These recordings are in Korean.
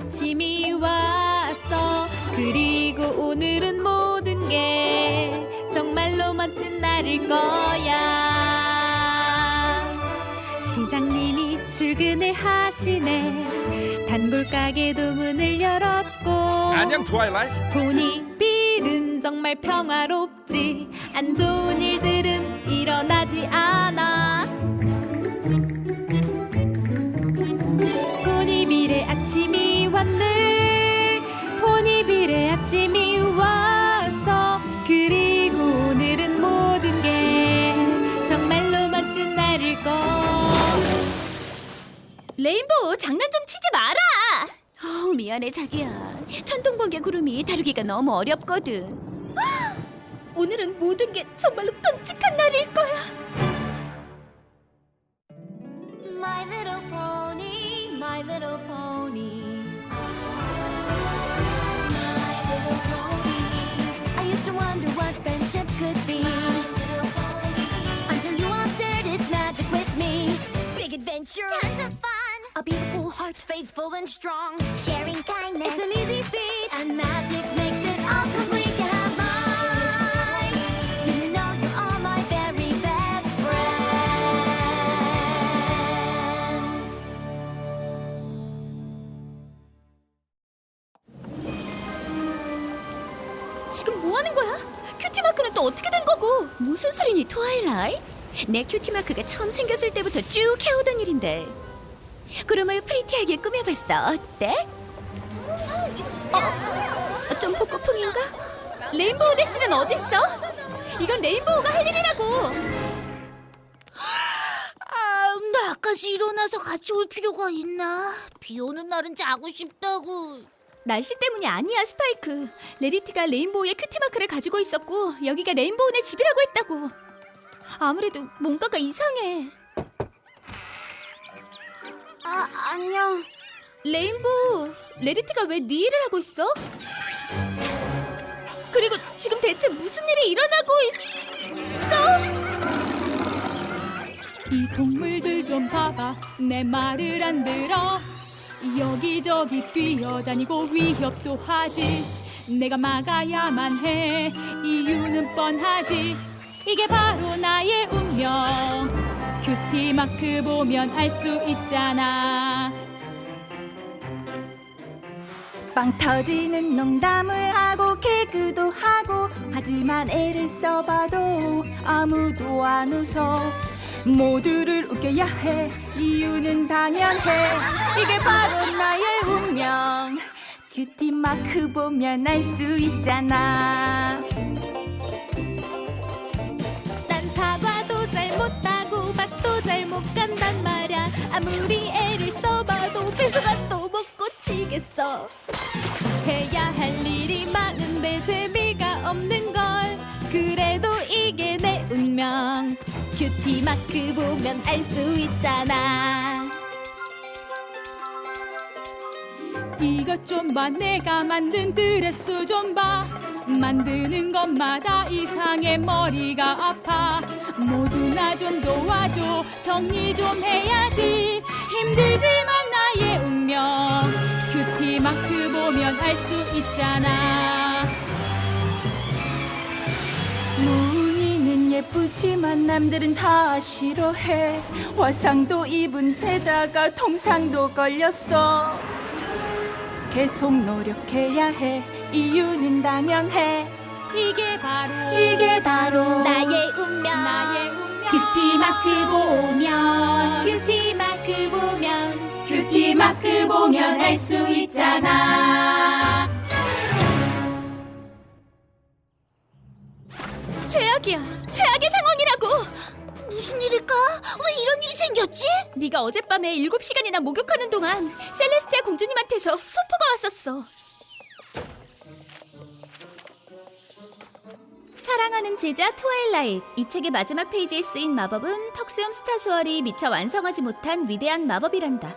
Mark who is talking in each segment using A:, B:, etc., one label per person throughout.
A: 아침이 왔어. 그리고 오늘은 모든 게 정말로 멋진 날일 거야. 시장님이 출근을 하시네. 단골 가게도 문을 열었고
B: 안녕 트와일라이트
A: 보니 빌은 정말 평화롭지. 안 좋은 일들은 일어나지 않아
C: 자기야. 천둥 번개 구름이 다루기가 너무 어렵거든. 오늘은 모든 게 정말로 끔찍한 날일 거야. My little pony, my little pony. Faithful and strong. Sharing kindness. It's an easy feat. And magic makes it all complete. You have mine. Do you know you're all my very best friends? 지금 뭐 하는 거야? 큐티 마크는 또 어떻게 된 거고? 무슨 소리니, 트와일라이? 내 큐티 마크가 처음 생겼을 때부터 쭉 해오던 일인데. 구름을 프리티하게 꾸며봤어. 어때? 어? 점프 꼬풍인가? 레인보우 대시는 어딨어? 이건 레인보우가 할 일이라고.
D: 아, 나까지 일어나서 같이 올 필요가 있나? 비 오는 날은 자고 싶다고.
C: 날씨 때문이 아니야, 스파이크. 레리티가 레인보우의 큐티 마크를 가지고 있었고 여기가 레인보우네 집이라고 했다고. 아무래도 뭔가가 이상해.
D: 아, 안녕.
C: 레인보우, 레리티가 왜 네 일을 하고 있어? 그리고 지금 대체 무슨 일이 일어나고 있어?
A: 이 동물들 좀 봐봐 내 말을 안 들어 여기저기 뛰어다니고 위협도 하지 내가 막아야만 해 이유는 뻔하지 이게 바로 나의 운명 큐티 마크 보면 알 수 있잖아.
E: 빵 터지는 농담을 하고 개그도 하고 하지만 애를 써봐도 아무도 안 웃어. 모두를 웃겨야 해. 이유는 당연해. 이게 바로 나의 운명. 큐티 마크 보면 알 수 있잖아
A: 아무리 애를 써봐도 배수가 또못 고치겠어. 해야 할 일이 많은데 재미가 없는 걸. 그래도 이게 내 운명. 큐티 마크 보면 알 수 있잖아 이것 좀 봐. 내가 만든 드레스 좀 봐. 만드는 것마다 이상해. 머리가 아파. 모두 나 좀 도와줘. 정리 좀 해야지. 힘들지만 나의 운명. 큐티 마크 보면 알 수 있잖아.
E: 무늬는 예쁘지만 남들은 다 싫어해. 화상도 입은 데다가 통상도 걸렸어 계속 노력해야 해 이유는 당연해
A: 이게 바로
E: 이게 바로
D: 나의 운명.
A: 나의 운명
D: 큐티 마크 보면.
A: 큐티 마크 보면
E: 큐티 마크 보면 알 수 있잖아
C: 최악이야. 최악의 상황이라고.
D: 무슨 일일까? 왜 이런 일이 생겼지?
C: 네가 어젯밤에 7시간이나 목욕하는 동안 셀레스티아 공주님한테서 소 왔었어. 사랑하는 제자 트와일라이트 이 책의 마지막 페이지에 쓰인 마법은 턱수염 스타 수월이 미처 완성하지 못한 위대한 마법이란다.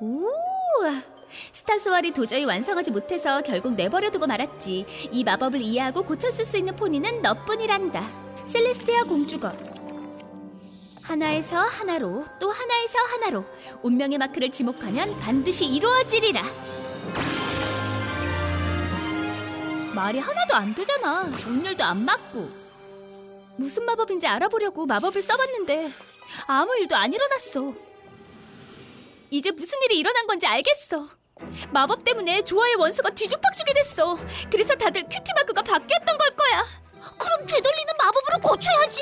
C: 오, 스타 수월이 도저히 완성하지 못해서 결국 내버려두고 말았지. 이 마법을 이해하고 고쳤을 수 있는 포니는 너뿐이란다. 셀레스티아 공주가 하나에서 하나로 또 하나에서 하나로 운명의 마크를 지목하면 반드시 이루어지리라. 말이 하나도 안 되잖아. 운율도 안 맞고. 무슨 마법인지 알아보려고 마법을 써봤는데 아무 일도 안 일어났어. 이제 무슨 일이 일어난 건지 알겠어. 마법 때문에 조화의 원수가 뒤죽박죽이 됐어. 그래서 다들 큐티 마크가 바뀌었던 걸 거야.
D: 그럼 되돌리는 마법으로 고쳐야지.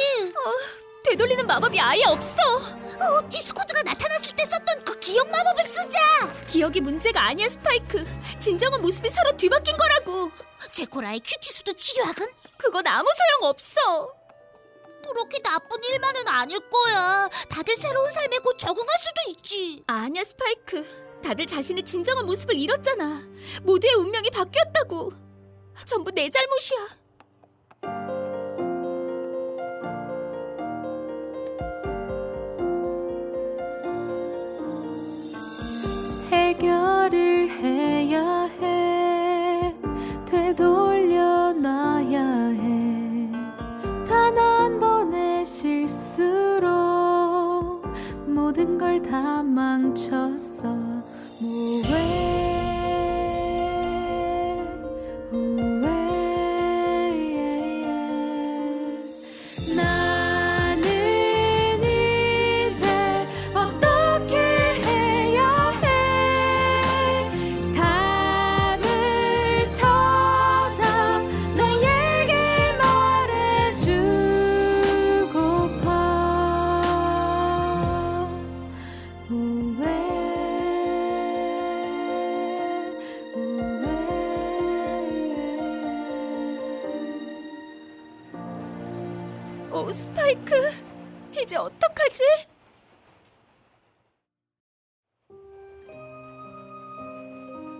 C: 되돌리는 마법이 아예 없어.
D: 어, 디스코드가 나타났을 때 썼던 그 기억 마법을 쓰자.
C: 기억이 문제가 아니야, 스파이크. 진정한 모습이 서로 뒤바뀐 거라고.
D: 제코라의 큐티수도 치료학은
C: 그건 아무 소용 없어.
D: 그렇게 나쁜 일만은 아닐 거야. 다들 새로운 삶에 곧 적응할 수도 있지.
C: 아니야, 스파이크. 다들 자신의 진정한 모습을 잃었잖아. 모두의 운명이 바뀌었다고. 전부 내 잘못이야. 파이크. 이제 어떡하지?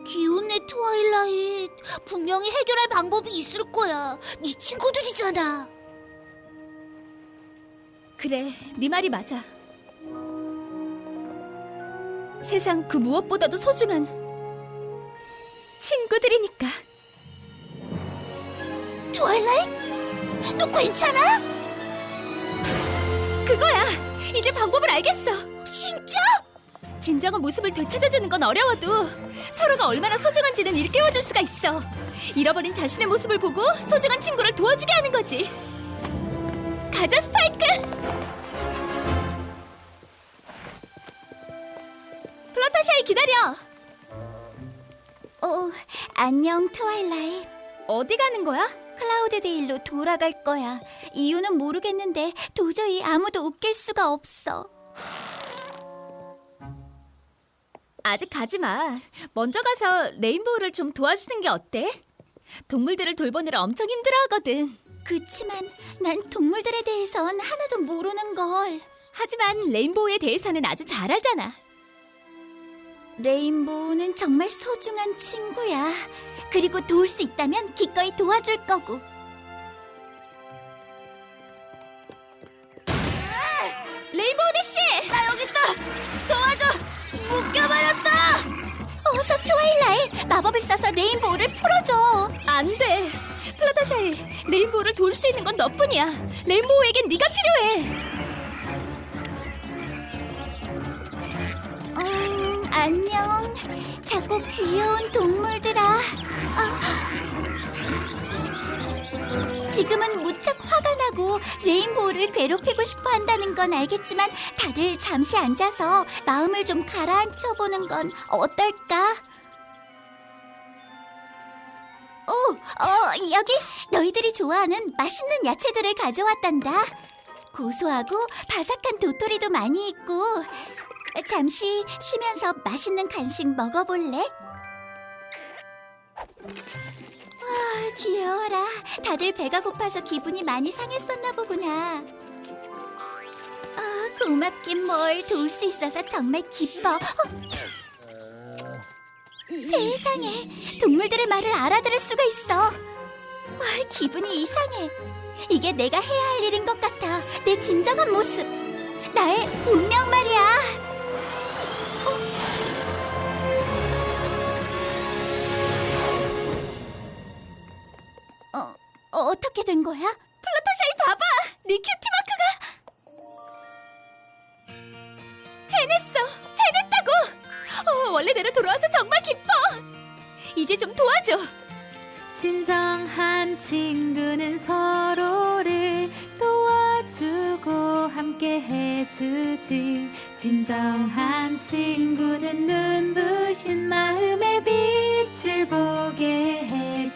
D: 기운내 트와일라잇. 분명히 해결할 방법이 있을 거야. 네 친구들이잖아.
C: 그래, 네 말이 맞아. 세상 그 무엇보다도 소중한 친구들이니까.
D: 트와일라잇? 너 괜찮아?
C: 그거야. 이제 방법을 알겠어.
D: 진짜?
C: 진정한 모습을 되찾아주는 건 어려워도 서로가 얼마나 소중한지는 일깨워줄 수가 있어. 잃어버린 자신의 모습을 보고 소중한 친구를 도와주게 하는 거지. 가자, 스파이크! 플러터샤이 기다려!
F: 어, 안녕 트와일라잇.
C: 어디 가는 거야?
F: 클라우드 데일로 돌아갈 거야. 이유는 모르겠는데 도저히 아무도 웃길 수가 없어.
C: 아직 가지 마. 먼저 가서 레인보우를 좀 도와주는 게 어때? 동물들을 돌보느라 엄청 힘들어하거든.
F: 그치만 난 동물들에 대해선 하나도 모르는 걸.
C: 하지만 레인보우에 대해서는 아주 잘 알잖아.
F: 레인보우는 정말 소중한 친구야. 그리고 도울 수 있다면 기꺼이 도와줄 거고.
C: 레인보우 대시!
F: 나 여기 있어! 도와줘! 묶여버렸어! 어서 트와일라잇! 마법을 써서 레인보우를 풀어줘!
C: 안 돼. 플라타샤이, 레인보우를 도울 수 있는 건 너뿐이야. 레인보우에겐 네가 필요해.
F: 음, 안녕. 자꾸 귀여운 동물들아. 아. 지금은 무척 화가 나고 레인보우를 괴롭히고 싶어 한다는 건 알겠지만 다들 잠시 앉아서 마음을 좀 가라앉혀 보는 건 어떨까? 오, 어, 여기 너희들이 좋아하는 맛있는 야채들을 가져왔단다. 고소하고 바삭한 도토리도 많이 있고 잠시 쉬면서 맛있는 간식 먹어볼래? 와, 귀여워라. 다들 배가 고파서 기분이 많이 상했었나 보구나. 아, 고맙긴 뭘 도울 수 있어서 정말 기뻐. 어? 세상에, 동물들의 말을 알아들을 수가 있어. 와, 기분이 이상해. 이게 내가 해야 할 일인 것 같아. 내 진정한 모습. 나의 운명 말이야. 어, 어, 어떻게 된 거야?
C: 플라타샤이 봐봐! 네 큐티 마크가!
A: 해냈어! 해냈다고! 어, 원래대로 돌아와서 정말 기뻐! 이제 좀 도와줘! 진정한 친구는 서로를 도와주고 함께 해주지 진정한 친구는 눈부신 마음의 빛을 보게 해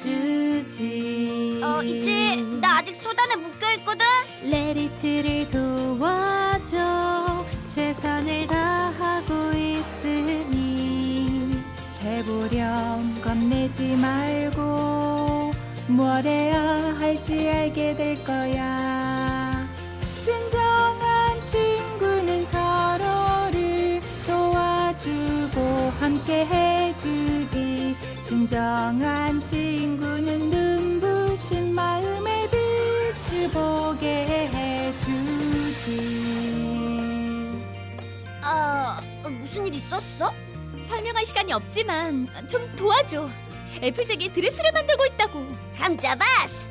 A: 주지.
G: 어, 있지. 나 아직 소단에 묶여 있거든.
A: 레리트를 도와줘. 최선을 다하고 있으니
H: 해보렴 겁내지 말고. 뭘 해야 할지 알게 될 거야. 진정한 친구는 서로를 도와주고 함께 해주지. 진정한
G: 있었어?
A: 설명할 시간이 없지만 좀 도와줘. 애플잭이 드레스를 만들고 있다고.
G: 감자바스.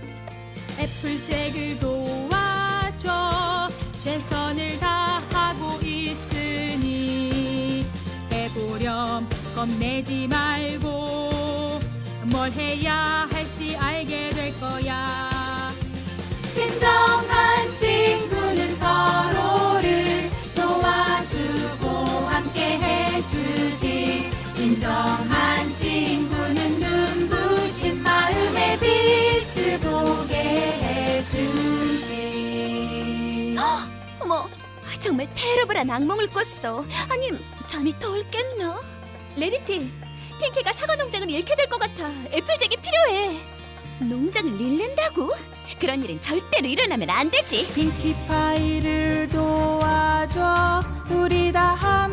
A: 애플잭을 도와줘. 최선을 다하고 있으니 해보렴 겁내지 말고. 뭘 해야 할지 알게 될 거야. 진정한 진정한 친구는 눈부신 마음의 빛을 보게 해주지
G: 어머, 정말 테러블한 악몽을 꿨어. 아니, 잠이 덜 깼나?
A: 레리티 핑키가 사과 농장을 잃게 될 것 같아 애플잭이 필요해
G: 농장을 잃는다고? 그런 일은 절대로 일어나면 안 되지.
H: 핑키파이를 도와줘 우리 다 함께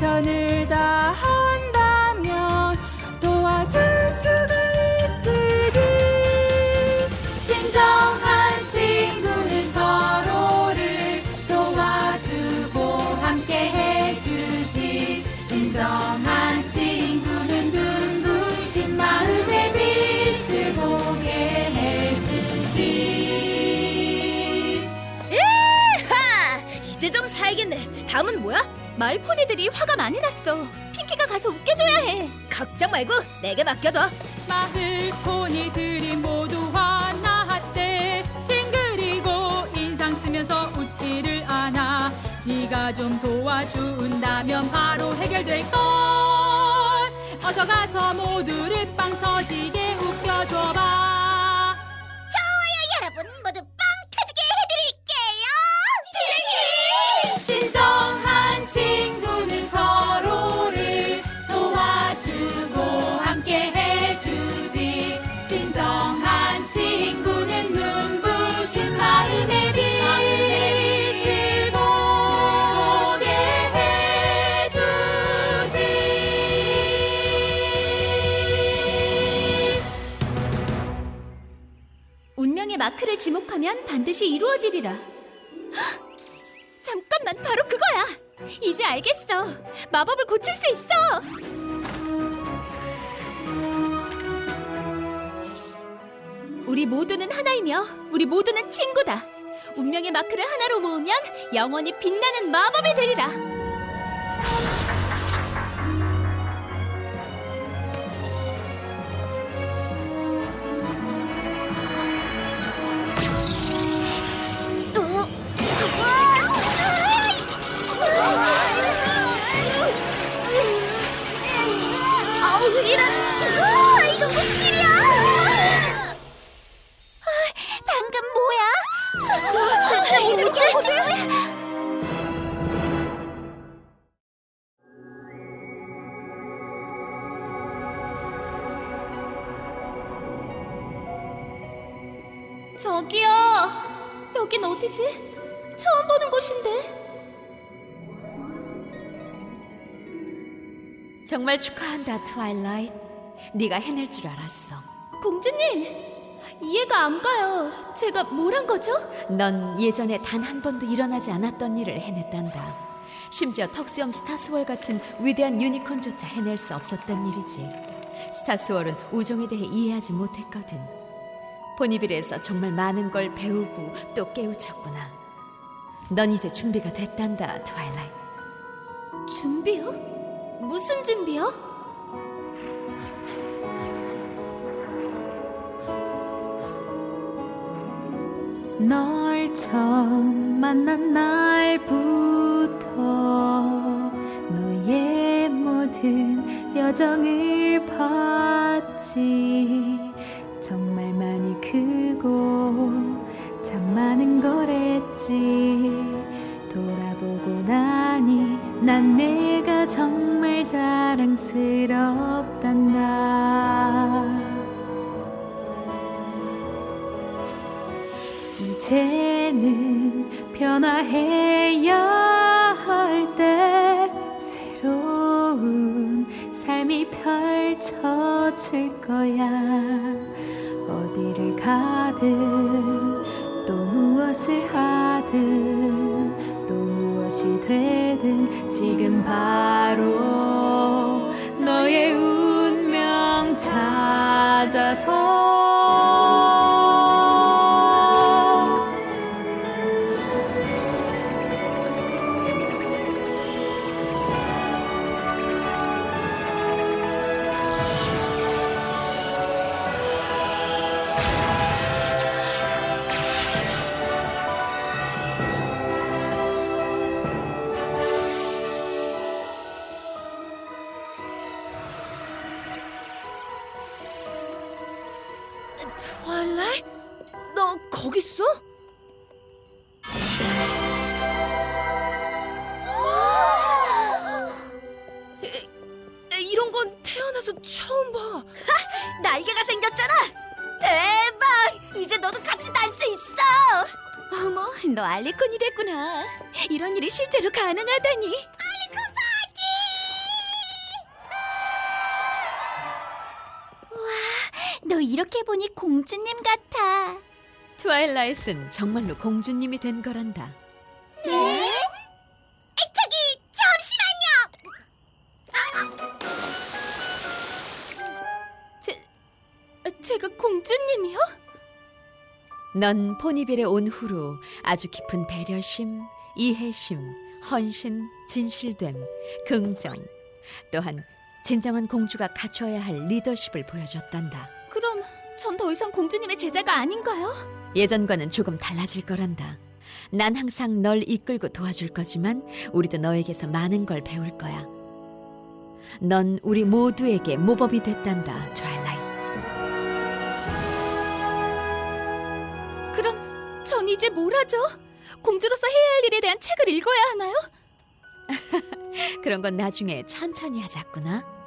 H: 최선을 다한 마을
A: 포니들이 화가 많이 났어. 핑키가 가서 웃겨줘야 해.
G: 걱정 말고 내게 맡겨둬.
H: 마을 포니들이 모두 화났대 찡그리고 인상 쓰면서 웃지를 않아. 네가 좀 도와준다면 바로 해결될 걸 어서 가서 모두를 빵 터지게 웃겨줘봐
A: 마크를 지목하면 반드시 이루어지리라. 헉! 잠깐만 바로 그거야! 이제 알겠어. 마법을 고칠 수 있어! 우리 모두는 하나이며 우리 모두는 친구다. 운명의 마크를 하나로 모으면 영원히 빛나는 마법이 되리라
I: 다, 트와일라이트. 네가 해낼 줄 알았어.
A: 공주님 이해가 안 가요 제가 뭘 한 거죠?
I: 넌 예전에 단 한 번도 일어나지 않았던 일을 해냈단다. 심지어 턱수염 스타스월 같은 위대한 유니콘조차 해낼 수 없었던 일이지. 스타스월은 우정에 대해 이해하지 못했거든. 보니빌에서 정말 많은 걸 배우고 또 깨우쳤구나. 넌 이제 준비가 됐단다, 트와일라이트.
C: 준비요? 무슨 준비요?
A: 널 처음 만난 날부터 너의 모든 여정을 봤지. 정말 많이 크고 참 많은 걸 했지. 돌아보고 나니 난 내가 정말 자랑스럽단 이제는 변화해야 할 때 새로운 삶이 펼쳐질 거야. 어디를 가든 또 무엇을 하든 또 무엇이 되든 지금 바로 너의 운명 찾아서
C: 트와일라이? 너 거기 있어? 이런 건 태어나서 처음 봐.
D: 날개가 생겼잖아. 대박! 이제 너도 같이 날 수 있어.
C: 어머, 너 알리콘이 됐구나. 이런 일이 실제로 가능하다니.
D: 너 이렇게 보니 공주님 같아.
I: 트와일라이트는 정말로 공주님이 된 거란다.
D: 네? 저기 잠시만요.
C: 제, 제가 공주님이요?
I: 넌 포니빌에 온 후로 아주 깊은 배려심, 이해심, 헌신, 진실됨, 긍정, 또한 진정한 공주가 갖춰야 할 리더십을 보여줬단다.
C: 전 더 이상 공주님의 제자가 아닌가요?
I: 예전과는 조금 달라질 거란다. 난 항상 널 이끌고 도와줄 거지만 우리도 너에게서 많은 걸 배울 거야. 넌 우리 모두에게 모범이 됐단다, 트와일라이트.
C: 그럼 전 이제 뭘 하죠? 공주로서 해야 할 일에 대한 책을 읽어야 하나요?
I: 그런 건 나중에 천천히 하자꾸나.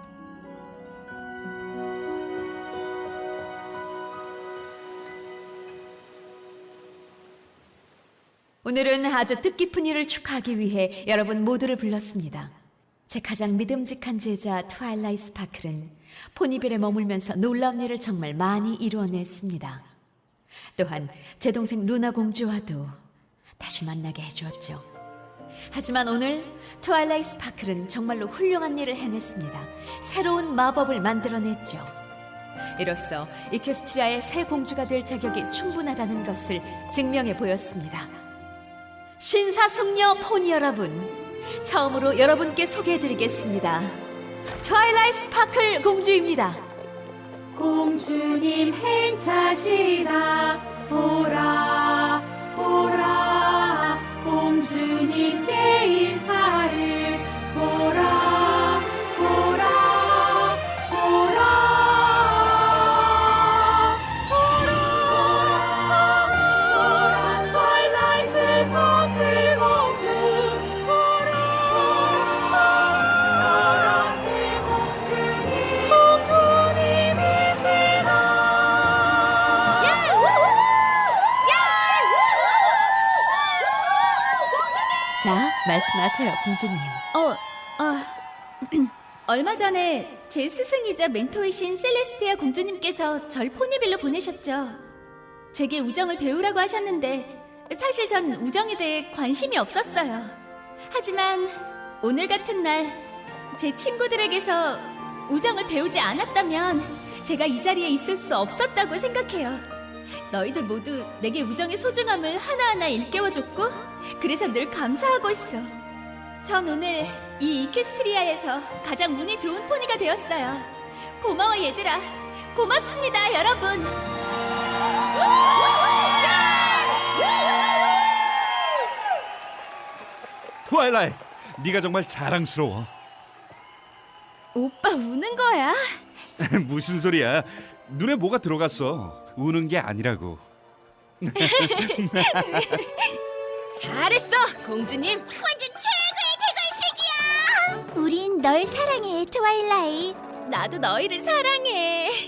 I: 오늘은 아주 뜻깊은 일을 축하하기 위해 여러분 모두를 불렀습니다. 제 가장 믿음직한 제자 트와일라이 스파클은 포니벨에 머물면서 놀라운 일을 정말 많이 이루어냈습니다. 또한 제 동생 루나 공주와도 다시 만나게 해주었죠. 하지만 오늘 트와일라이 스파클은 정말로 훌륭한 일을 해냈습니다. 새로운 마법을 만들어냈죠. 이로써 이케스트리아의 새 공주가 될 자격이 충분하다는 것을 증명해 보였습니다. 신사숙녀 포니 여러분, 처음으로 여러분께 소개해드리겠습니다. 트와일라이 스파클 공주입니다.
A: 공주님 행차시다 보라
I: 말씀하세요, 공주님.
C: 어, 아, 얼마 전에 제 스승이자 멘토이신 셀레스티아 공주님께서 절 포니빌로 보내셨죠. 제게 우정을 배우라고 하셨는데 사실 전 우정에 대해 관심이 없었어요. 하지만 오늘 같은 날 제 친구들에게서 우정을 배우지 않았다면 제가 이 자리에 있을 수 없었다고 생각해요.
A: 너희들 모두 내게 우정의 소중함을 하나하나 일깨워줬고 그래서 늘 감사하고 있어. 전 오늘 이 이큐스트리아에서 가장 운이 좋은 포니가 되었어요. 고마워 얘들아. 고맙습니다 여러분.
B: 트와일라이, 네가 정말 자랑스러워.
A: 오빠 우는 거야?
B: 무슨 소리야? 눈에 뭐가 들어갔어? 우는 게 아니라고.
A: 잘했어 공주님.
F: 완전 최고의 개걸식이야. 우린 널 사랑해, 트와일라잇.
A: 나도 너희를 사랑해.